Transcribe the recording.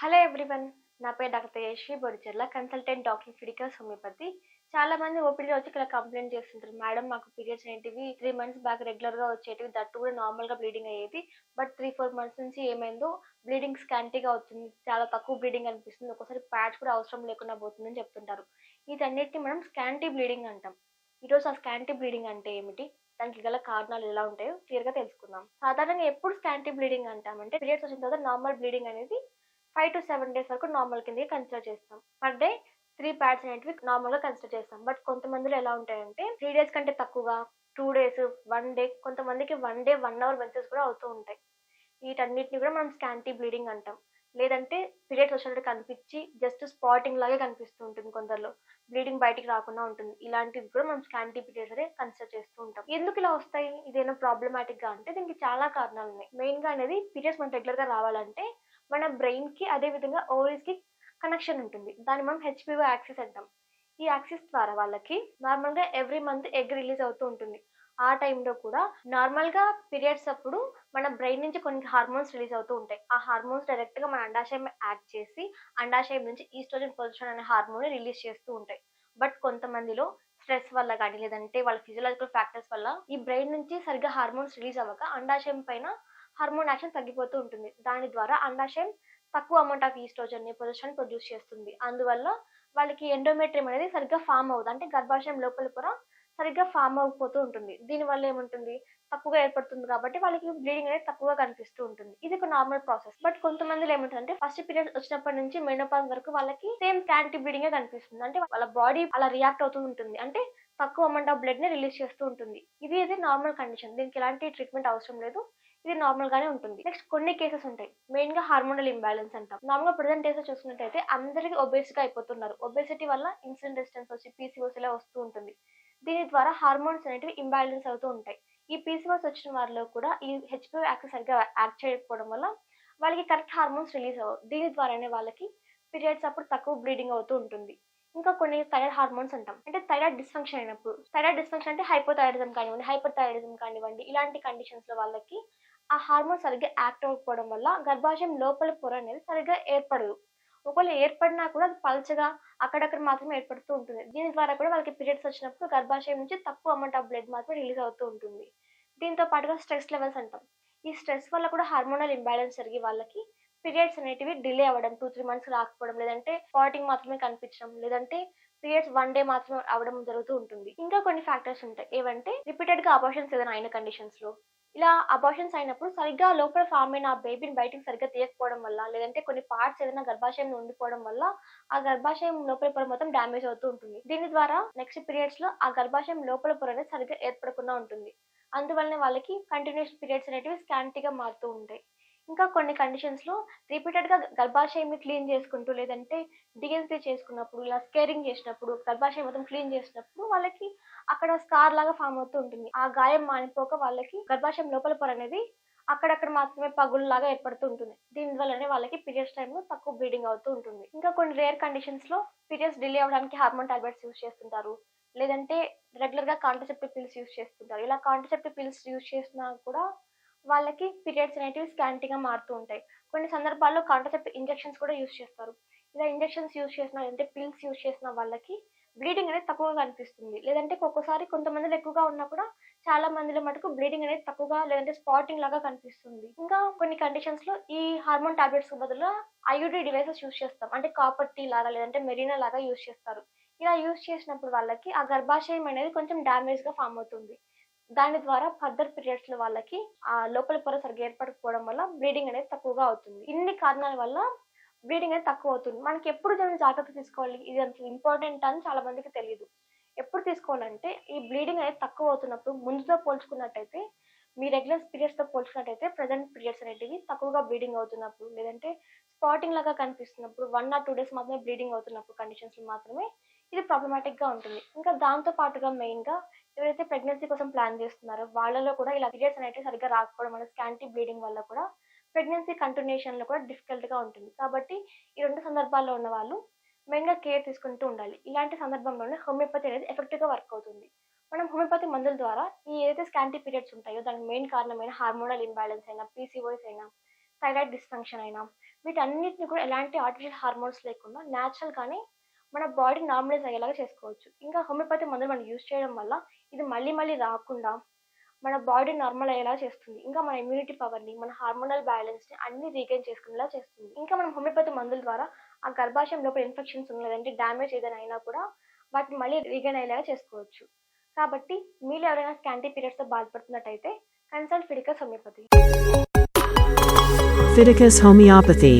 Hello everyone నా పేరు doctor Tejaswi Bodicherla consultant doctor ఫిడికల్ homoeopathy చాలా మంది ఓపీడీలో వచ్చి ఇలా కంప్లైంట్ చేస్తుంటారు. మేడం మాకు పీరియడ్స్ అనేటివి త్రీ మంత్స్ బ్యాక్ రెగ్యులర్గా వచ్చేటివి దట్టు కూడా నార్మల్గా బ్లీడింగ్ అయ్యేది. బట్ త్రీ ఫోర్ మంత్స్ నుంచి ఏమైందో బ్లీడింగ్ స్కాంటీగా అవుతుంది చాలా తక్కువ బ్లీడింగ్ అనిపిస్తుంది. ఒక్కోసారి ప్యాడ్స్ కూడా అవసరం లేకుండా పోతుందని చెప్తుంటారు. ఇదన్నిటిని మనం స్కాంటీ బ్లీడింగ్ అంటాం. ఈరోజు ఆ స్కాంటీ బ్లీడింగ్ అంటే ఏమిటి? దానికి గల కారణాలు ఎలా ఉంటాయో క్లియర్గా తెలుసుకుందాం. సాధారణంగా ఎప్పుడు స్కాంటీ బ్లీడింగ్ అంటామంటే పీరియడ్స్ వచ్చిన తర్వాత నార్మల్ బ్లీడింగ్ అనేది ఫైవ్ టు సెవెన్ డేస్ వరకు నార్మల్ కింద కన్సిడర్ చేస్తాం. పర్ డే త్రీ ప్యాడ్స్ అనేటివి నార్మల్గా కన్సిడర్ చేస్తాం. బట్ కొంతమందిలో ఎలా ఉంటాయంటే త్రీ డేస్ కంటే తక్కువగా టూ డేస్ వన్ డే కొంతమందికి one day one hour menses కూడా అవుతూ ఉంటాయి. వీటన్నిటిని కూడా మనం స్కాంటీ బ్లీడింగ్ అంటాం. లేదంటే పీరియడ్స్ వచ్చినట్టు కనిపించి జస్ట్ స్పాటింగ్ లాగే కనిపిస్తూ ఉంటుంది కొందరిలో. బ్లీడింగ్ బయటికి రాకుండా ఉంటుంది. ఇలాంటివి కూడా మనం స్కాంటీ పీరియడ్స్ అనే కన్సిడర్ చేస్తూ ఉంటాం. ఎందుకు ఇలా వస్తాయి? ఇదేనా ప్రాబ్లమాటిక్గా అంటే దీనికి చాలా కారణాలు ఉన్నాయి. మెయిన్గా అనేది పీరియడ్స్ మనకి రెగ్యులర్గా రావాలంటే మన బ్రెయిన్కి అదే విధంగా ఓవరీస్కి కనెక్షన్ ఉంటుంది. దాన్ని మనం హెచ్పిఓ యాక్సెస్ అంటాం. ఈ యాక్సెస్ ద్వారా వాళ్ళకి నార్మల్గా ఎవ్రీ మంత్ ఎగ్ రిలీజ్ అవుతూ ఉంటుంది. ఆ టైంలో కూడా నార్మల్గా పీరియడ్స్ అప్పుడు మన బ్రెయిన్ నుంచి కొన్ని హార్మోన్స్ రిలీజ్ అవుతూ ఉంటాయి. ఆ హార్మోన్స్ డైరెక్ట్గా మన అండాశయం యాక్ట్ చేసి అండాశయం నుంచి ఈస్ట్రోజన్ పొజిషన్ అనే హార్మోన్ రిలీజ్ చేస్తూ ఉంటాయి. బట్ కొంతమందిలో స్ట్రెస్ వల్ల కానీ లేదంటే వాళ్ళ ఫిజియలాజికల్ ఫ్యాక్టర్స్ వల్ల ఈ బ్రెయిన్ నుంచి సరిగ్గా హార్మోన్స్ రిలీజ్ అవ్వక అండాశయం పైన హార్మోన్ యాక్షన్ తగ్గిపోతూ ఉంటుంది. దాని ద్వారా అండాశయం తక్కువ అమౌంట్ ఆఫ్ ఈస్ట్రోజన్ని పొజిషన్ ప్రొడ్యూస్ చేస్తుంది. అందువల్ల వాళ్ళకి ఎండోమెట్రియం అనేది సరిగ్గా ఫామ్ అవుతుంది అంటే గర్భాశయం లోపల కూడా సరిగ్గా ఫామ్ అవ్వకపోతూ ఉంటుంది. దీని వల్ల ఏముంటుంది? తక్కువగా ఏర్పడుతుంది కాబట్టి వాళ్ళకి బ్లీడింగ్ అనేది తక్కువగా కనిపిస్తూ ఉంటుంది. ఇది ఒక నార్మల్ ప్రాసెస్ బట్ కొంతమందిలో ఏముంటుందంటే ఫస్ట్ పీరియడ్ వచ్చినప్పటి నుంచి మెనోపాజ్ వరకు వాళ్ళకి సేమ్ క్యాంటీ బ్లీడింగ్ కనిపిస్తుంది. అంటే వాళ్ళ బాడీ అలా రియాక్ట్ అవుతూ ఉంటుంది. అంటే తక్కువ అమౌంట్ ఆఫ్ బ్లడ్ని రిలీజ్ చేస్తూ ఉంటుంది. ఇది ఇది నార్మల్ కండిషన్ దీనికి ఎలాంటి ట్రీట్మెంట్ అవసరం లేదు. ఇది నార్మల్ గానే ఉంటుంది. నెక్స్ట్ కొన్ని కేసెస్ ఉంటాయి. మెయిన్గా హార్మోనల్ ఇంబ్యాలెన్స్ అంటాం. నార్మల్గా ప్రజెంట్ డేస్ చూసుకున్నట్టయితే అందరికి ఒబేసిటీ గా అయిపోతున్నారు. ఒబేసిటీ వల్ల ఇన్సులిన్ రెసిస్టెన్స్ వచ్చి పీసీఓస్ ఇలా వస్తూ ఉంటుంది. దీని ద్వారా హార్మోన్స్ అనేటివి ఇంబ్యాలెన్స్ అవుతూ ఉంటాయి. ఈ పీసీఓస్ వచ్చిన వారిలో కూడా ఈ హెచ్పిఓ యాక్సెస్ సరిగ్గా యాక్ట్ చేయకపోవడం వల్ల వాళ్ళకి కరెక్ట్ హార్మోన్స్ రిలీజ్ అవ్వవు. దీని ద్వారానే వాళ్ళకి పీరియడ్స్ అప్పుడు తక్కువ బ్లీడింగ్ అవుతూ ఉంటుంది. ఇంకా కొన్ని థైరాయిడ్ హార్మోన్స్ అంటాం. అంటే థైరాయిడ్ డిస్ఫంక్షన్ అయినప్పుడు థైరాయిడ్ డిస్ఫంక్షన్ అంటే హైపోథైరాయిడిజం కానివ్వండి హైపర్ థైరాయిడిజం కానివ్వండి ఇలాంటి కండిషన్స్లో వాళ్ళకి ఆ హార్మోన్ సరిగ్గా యాక్ట్ అవ్వకపోవడం వల్ల గర్భాశయం లోపల పొర అనేది సరిగ్గా ఏర్పడదు. ఒకవేళ ఏర్పడినా కూడా అది పల్చగా అక్కడక్కడ మాత్రమే ఏర్పడుతూ ఉంటుంది. దీని ద్వారా కూడా వాళ్ళకి పీరియడ్స్ వచ్చినప్పుడు గర్భాశయం నుంచి తక్కువ అమౌంట్ ఆఫ్ బ్లడ్ మాత్రమే రిలీజ్ అవుతూ ఉంటుంది. దీంతో పాటుగా స్ట్రెస్ లెవెల్స్ అంటాం. ఈ స్ట్రెస్ వల్ల కూడా హార్మోనల్ ఇంబ్యాలెన్స్ జరిగి వాళ్ళకి పీరియడ్స్ అనేటివి డిలే అవ్వడం టూ త్రీ మంత్స్ రాకపోవడం లేదంటే పాటింగ్ మాత్రమే కనిపించడం లేదంటే పీరియడ్స్ వన్ డే మాత్రమే అవడం జరుగుతూ ఉంటుంది. ఇంకా కొన్ని ఫ్యాక్టర్స్ ఉంటాయి. ఏవంటే రిపీటెడ్గా అబార్షన్స్ ఏదైనా అయిన కండిషన్స్లో ఇలా అబార్షన్స్ అయినప్పుడు సరిగ్గా లోపల ఫామ్ అయిన ఆ బేబీని బయటకు సరిగ్గా తీయకపోవడం వల్ల లేదంటే కొన్ని పార్ట్స్ ఏదైనా గర్భాశయం ఉండిపోవడం వల్ల ఆ గర్భాశయం లోపల పొర మొత్తం డ్యామేజ్ అవుతూ ఉంటుంది. దీని ద్వారా నెక్స్ట్ పీరియడ్స్లో ఆ గర్భాశయం లోపల పొర అనేది సరిగ్గా ఏర్పడకుండా ఉంటుంది. అందువల్లనే వాళ్ళకి కంటిన్యూస్ పీరియడ్స్ అనేటివి స్కాంటీగా మారుతూ ఉంటాయి. ఇంకా కొన్ని కండిషన్స్లో రిపీటెడ్గా రిపీటెడ్ గర్భాశయం క్లీన్ చేసుకుంటూ లేదంటే డిఎన్సీ చేసుకున్నప్పుడు ఇలా స్కేరింగ్ చేసినప్పుడు గర్భాశయం మొత్తం క్లీన్ చేసినప్పుడు వాళ్ళకి అక్కడ స్కార్ లాగా ఫామ్ అవుతూ ఉంటుంది. ఆ గాయం మానిపోక వాళ్ళకి గర్భాశయం లోపల పొర అనేది అక్కడక్కడ మాత్రమే పగుల్లాగా ఏర్పడుతూ ఉంటుంది. దీని వల్లనే వాళ్ళకి పీరియడ్స్ టైంలో తక్కువ బ్లీడింగ్ అవుతూ ఉంటుంది. ఇంకా కొన్ని రేర్ కండిషన్స్లో పీరియడ్స్ డిలే అవ్వడానికి హార్మోన్ టాబ్లెట్స్ యూస్ చేస్తుంటారు. లేదంటే రెగ్యులర్గా కాంట్రసెప్టివ్ పిల్స్ యూస్ చేస్తుంటారు. ఇలా కాంట్రసెప్టివ్ పిల్స్ యూస్ చేసినా కూడా వాళ్ళకి పీరియడ్స్ అనేటివి స్కాంటీగా మారుతూ ఉంటాయి. కొన్ని సందర్భాల్లో కాంట్రసెప్టివ్ ఇంజెక్షన్స్ కూడా యూస్ చేస్తారు. ఇలా ఇంజెక్షన్స్ యూస్ చేసిన లేదంటే పిల్స్ యూస్ చేసిన వాళ్ళకి బ్లీడింగ్ అనేది తక్కువగా కనిపిస్తుంది. లేదంటే ఒక్కొక్కసారి కొంతమందిలో ఎక్కువగా ఉన్నా కూడా చాలా మందిలో మటుకు బ్లీడింగ్ అనేది తక్కువగా లేదంటే స్పాటింగ్ లాగా కనిపిస్తుంది. ఇంకా కొన్ని కండిషన్స్లో ఈ హార్మోన్ టాబ్లెట్స్ బదులు ఐయుడి డివైసెస్ యూస్ చేస్తాం. అంటే కాపర్ టీ లాగా లేదంటే మెరీనా లాగా యూస్ చేస్తారు. ఇలా యూస్ చేసినప్పుడు వాళ్ళకి ఆ గర్భాశయం అనేది కొంచెం డ్యామేజ్గా ఫామ్ అవుతుంది. దాని ద్వారా ఫర్దర్ పీరియడ్స్లో వాళ్ళకి ఆ లోపల పొర సరిగ్గా ఏర్పడకపోవడం వల్ల బ్లీడింగ్ అనేది తక్కువగా అవుతుంది. ఇన్ని కారణాల వల్ల బ్లీడింగ్ అనేది తక్కువ అవుతుంది. మనకి ఎప్పుడు మనం జాగ్రత్త తీసుకోవాలి? ఇది అంత ఇంపార్టెంట్ అని చాలా మందికి తెలియదు ఎప్పుడు తీసుకోవాలంటే ఈ బ్లీడింగ్ అనేది తక్కువ అవుతున్నప్పుడు ముందుతో పోల్చుకున్నట్టయితే మీ రెగ్యులర్ పీరియడ్స్తో పోల్చుకున్నట్టయితే ప్రజెంట్ పీరియడ్స్ అనేటివి తక్కువగా బ్లీడింగ్ అవుతున్నప్పుడు లేదంటే స్పాటింగ్ లాగా కనిపిస్తున్నప్పుడు వన్ ఆర్ టూ డేస్ మాత్రమే బ్లీడింగ్ అవుతున్నప్పుడు కండిషన్స్ మాత్రమే ఇది ప్రాబ్లమాటిక్గా ఉంటుంది. ఇంకా దాంతో పాటుగా మెయిన్గా ఎవరైతే ప్రెగ్నెన్సీ కోసం ప్లాన్ చేస్తున్నారో వాళ్ళలో కూడా ఇలా పీరియడ్స్ అనేవి సరిగ్గా రాకపోవడం వల్ల స్కాంటీ బ్లీడింగ్ వల్ల కూడా ప్రెగ్నెన్సీ కంటిన్యూషన్లో కూడా డిఫికల్ట్గా ఉంటుంది. కాబట్టి ఈ రెండు సందర్భాల్లో ఉన్న వాళ్ళు మెయిన్గా కేర్ తీసుకుంటూ ఉండాలి. ఇలాంటి సందర్భంలోనే హోమియోపతి అనేది ఎఫెక్టివ్గా వర్క్ అవుతుంది. మనం హోమియోపతి మందుల ద్వారా ఈ ఏదైతే స్కాంటీ పీరియడ్స్ ఉంటాయో దానికి మెయిన్ కారణమైన హార్మోనల్ ఇంబ్యాలెన్స్ అయినా పీసీఓఎస్ అయినా థైరాయిడ్ డిస్ఫంక్షన్ అయినా వీటన్నిటిని కూడా ఎలాంటి ఆర్టిఫిషియల్ హార్మోన్స్ లేకుండా న్యాచురల్గానే మన బాడీ నార్మలైజ్ అయ్యేలాగా చేసుకోవచ్చు. ఇంకా హోమియోపతి మందులు మనం యూజ్ చేయడం వల్ల ఇది మళ్ళీ మళ్ళీ రాకుండా మన బాడీ నార్మల్ అయ్యేలా చేస్తుంది. ఇంకా మన ఇమ్యూనిటీ పవర్ని మన హార్మోనల్ బ్యాలెన్స్ని అన్ని రీగైన్ చేసుకునేలా చేస్తుంది. ఇంకా మనం హోమియోపతి మందుల ద్వారా ఆ గర్భాశయం లోపల ఇన్ఫెక్షన్స్ ఉన్నదంటే డ్యామేజ్ ఏదైనా అయినా కూడా వాటిని మళ్ళీ రీగైన్ అయ్యేలాగా చేసుకోవచ్చు. కాబట్టి మీరు ఎవరైనా క్యాంటీ పీరియడ్స్తో బాధపడుతున్నట్టయితే కన్సల్ట్ ఫిడికస్ హోమియోపతి ఫిడికస్ హోమియోపతి